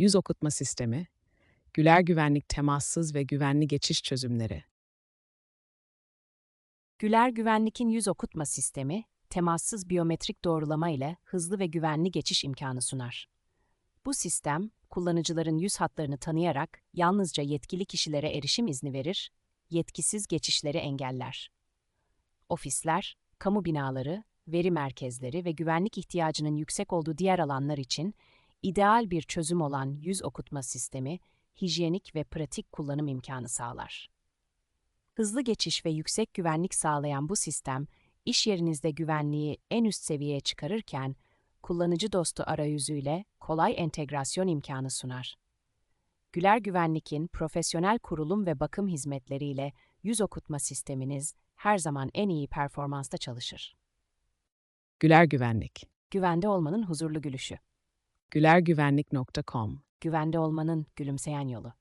yüz okutma sistemi, Güler Güvenlik temassız ve güvenli geçiş çözümleri. Güler Güvenlik'in yüz okutma sistemi, temassız biyometrik doğrulama ile hızlı ve güvenli geçiş imkanı sunar. Bu sistem, kullanıcıların yüz hatlarını tanıyarak yalnızca yetkili kişilere erişim izni verir, yetkisiz geçişleri engeller. Ofisler, kamu binaları, veri merkezleri ve güvenlik ihtiyacının yüksek olduğu diğer alanlar için ideal bir çözüm olan yüz okutma sistemi, hijyenik ve pratik kullanım imkanı sağlar. Hızlı geçiş ve yüksek güvenlik sağlayan bu sistem, iş yerinizde güvenliği en üst seviyeye çıkarırken, kullanıcı dostu arayüzüyle kolay entegrasyon imkanı sunar. Güler Güvenlik'in profesyonel kurulum ve bakım hizmetleriyle yüz okutma sisteminiz her zaman en iyi performansta çalışır. Güler Güvenlik. Güvende olmanın huzurlu gülüşü. gülergüvenlik.com Güvende olmanın gülümseyen yolu.